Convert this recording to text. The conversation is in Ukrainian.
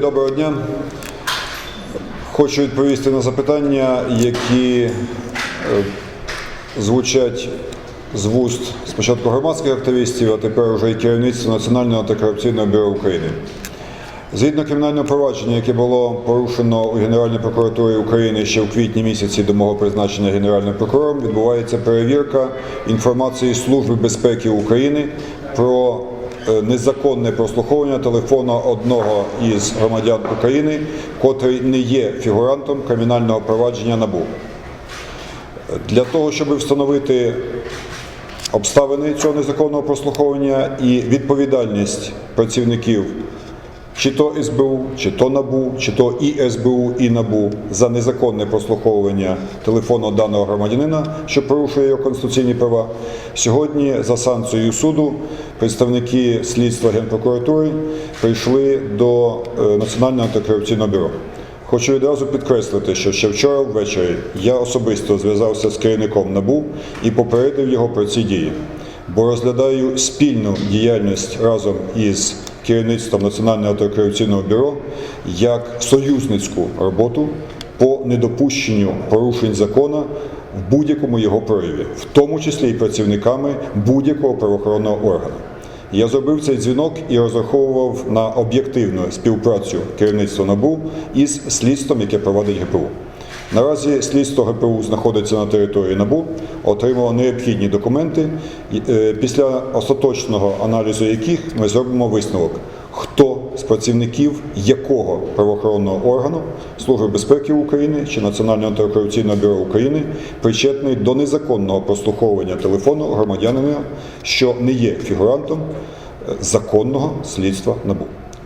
Доброго дня. Хочу відповісти на запитання, які е, звучать з вуст спочатку громадських активістів, а тепер вже і керівництва Національного антикорупційного бюро України. Згідно кримінального провадження, яке було порушено у Генеральній прокуратурі України ще в квітні місяці до мого призначення генеральним прокурором, відбувається перевірка інформації Служби безпеки України про незаконне прослуховування телефону одного із громадян України, котрий не є фігурантом кримінального провадження НАБУ. Для того, щоб встановити обставини цього незаконного прослуховування і відповідальність працівників чи то СБУ, чи то НАБУ, чи то і СБУ, і НАБУ за незаконне прослуховування телефону даного громадянина, що порушує його конституційні права. Сьогодні за санкцією суду представники слідства Генпрокуратури прийшли до е, Національного антикорупційного бюро. Хочу відразу підкреслити, що ще вчора ввечері я особисто зв'язався з керівником НАБУ і попередив його про ці дії, бо розглядаю спільну діяльність разом із керівництвом Національного антикорупційного бюро як союзницьку роботу по недопущенню порушень закону в будь-якому його прояві, в тому числі і працівниками будь-якого правоохоронного органу. Я зробив цей дзвінок і розраховував на об'єктивну співпрацю керівництва НАБУ із слідством, яке проводить ГПУ. Наразі слідство ГПУ знаходиться на території НАБУ, отримало необхідні документи, е, після остаточного аналізу яких ми зробимо висновок, хто з працівників якого правоохоронного органу Служби безпеки України чи Національного антикорупційного бюро України причетний до незаконного прослуховування телефону громадянина, що не є фігурантом е, законного слідства НАБУ.